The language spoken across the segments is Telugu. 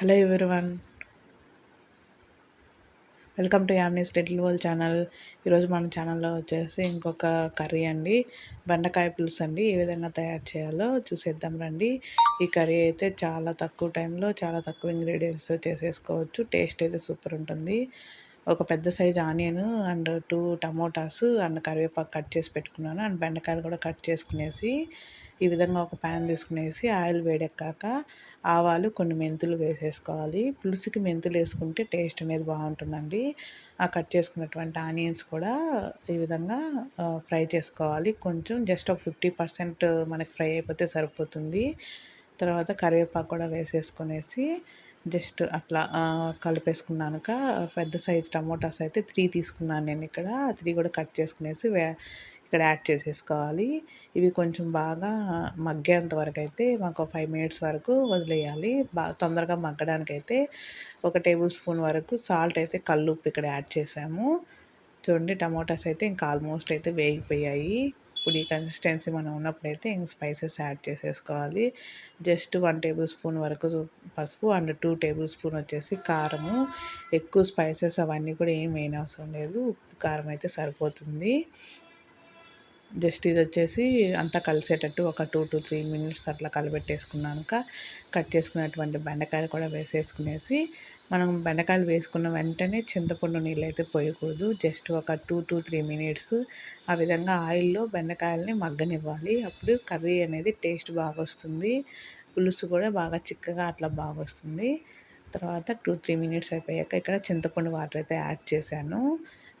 Hello everyone welcome to Yamini's little world channel ఈరోజు మన ఛానల్లో వచ్చేసి ఇంకొక కర్రీ అండి. బెండకాయ పులుసు అండి. ఏ విధంగా తయారు చేయాలో చూసేద్దాం రండి. ఈ కర్రీ అయితే చాలా తక్కువ టైంలో చాలా తక్కువ ఇంగ్రీడియంట్స్ చేసేసుకోవచ్చు. టేస్ట్ అయితే సూపర్ ఉంటుంది. ఒక పెద్ద size onion and two tomatoes and కరివేపాకు కట్ చేసి పెట్టుకున్నాను. అండ్ బెండకాయలు కూడా కట్ చేసుకునేసి ఈ విధంగా ఒక ప్యాన్ తీసుకునేసి ఆయిల్ వేడెక్కాక ఆవాలు కొన్ని మెంతులు వేసేసుకోవాలి. పులుసుకి మెంతులు వేసుకుంటే టేస్ట్ అనేది బాగుంటుందండి. ఆ కట్ చేసుకున్నటువంటి ఆనియన్స్ కూడా ఈ విధంగా ఫ్రై చేసుకోవాలి. కొంచెం జస్ట్ ఒక ఫిఫ్టీ పర్సెంట్ మనకి ఫ్రై అయిపోతే సరిపోతుంది. తర్వాత కరివేపాకు కూడా వేసేసుకునేసి జస్ట్ అట్లా కలిపేసుకున్నాక పెద్ద సైజ్ టమోటాస్ అయితే త్రీ తీసుకున్నాను నేను ఇక్కడ. త్రీ కూడా కట్ చేసుకునేసి ఇక్కడ యాడ్ చేసేసుకోవాలి. ఇవి కొంచెం బాగా మగ్గేంత వరకు అయితే మాకు ఫైవ్ మినిట్స్ వరకు వదిలేయాలి. బాగా తొందరగా మగ్గడానికి అయితే ఒక టేబుల్ స్పూన్ వరకు సాల్ట్ అయితే కల్లుప్పు ఇక్కడ యాడ్ చేసాము. చూడండి టమోటాస్ అయితే ఇంకా ఆల్మోస్ట్ అయితే వేగిపోయాయి. ఇప్పుడు ఈ కన్సిస్టెన్సీ మనం ఉన్నప్పుడైతే ఇంక స్పైసెస్ యాడ్ చేసేసుకోవాలి. జస్ట్ వన్ టేబుల్ స్పూన్ వరకు పసుపు అండ్ టూ టేబుల్ స్పూన్ వచ్చేసి కారము. ఎక్కువ స్పైసెస్ అవన్నీ కూడా ఏం వేయనవసరం అవసరం లేదు. ఉప్పు కారం అయితే సరిపోతుంది. జస్ట్ ఇది వచ్చేసి అంతా కలిసేటట్టు ఒక టూ టు త్రీ మినిట్స్ అట్లా కలిపెట్టేసుకున్నాక కట్ చేసుకున్నటువంటి బెండకాయలు కూడా వేసేసుకునేసి మనం బెండకాయలు వేసుకున్న వెంటనే చింతపండు నీళ్ళు అయితే పోయకూడదు. జస్ట్ ఒక టూ టు త్రీ మినిట్స్ ఆ విధంగా ఆయిల్లో బెండకాయలని మగ్గనివ్వాలి. అప్పుడు కర్రీ అనేది టేస్ట్ బాగా వస్తుంది. పులుసు కూడా బాగా చిక్కగా అట్లా బాగా వస్తుంది తర్వాత టూ త్రీ మినిట్స్ అయిపోయాక ఇక్కడ చింతపండు వాటర్ అయితే యాడ్ చేశాను.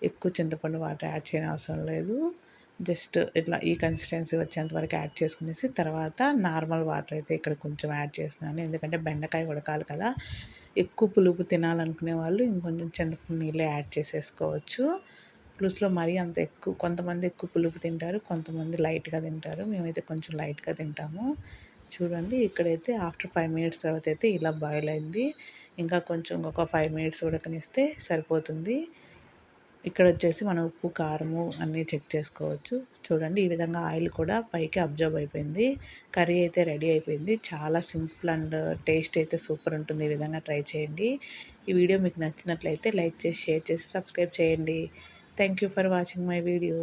ఎక్కువ చింతపండు వాటర్ యాడ్ చేయని అవసరం లేదు. జస్ట్ ఇట్లా ఈ కన్సిస్టెన్సీ వచ్చేంత వరకు యాడ్ చేసుకునేసి తర్వాత నార్మల్ వాటర్ అయితే ఇక్కడ కొంచెం యాడ్ చేస్తున్నాను. ఎందుకంటే బెండకాయ ఉడకాలి కదా. ఎక్కువ పులుపు తినాలనుకునే వాళ్ళు ఇంకొంచెం చింతపండు నీళ్ళే యాడ్ చేసేసుకోవచ్చు. పులుసులో మరీ అంత ఎక్కువ కొంతమంది ఎక్కువ పులుపు తింటారు కొంతమంది లైట్గా తింటారు. మేమైతే కొంచెం లైట్గా తింటాము. చూడండి. ఇక్కడైతే ఆఫ్టర్ ఫైవ్ మినిట్స్ తర్వాత అయితే ఇలా బాయిల్ అయింది. ఇంకా కొంచెం ఒక ఫైవ్ మినిట్స్ ఉడకనిస్తే సరిపోతుంది. ఇక్కడ వచ్చేసి మనం ఉప్పు కారము అన్నీ చెక్ చేసుకోవచ్చు. చూడండి ఈ విధంగా ఆయిల్ కూడా పైకి అబ్జర్వ్ అయిపోయింది. కర్రీ అయితే రెడీ అయిపోయింది. చాలా సింపుల్ అండ్ టేస్ట్ అయితే సూపర్ ఉంటుంది. ఈ విధంగా ట్రై చేయండి. ఈ వీడియో మీకు నచ్చినట్లయితే లైక్ చేసి షేర్ చేసి సబ్స్క్రైబ్ చేయండి. Thank you for watching my video.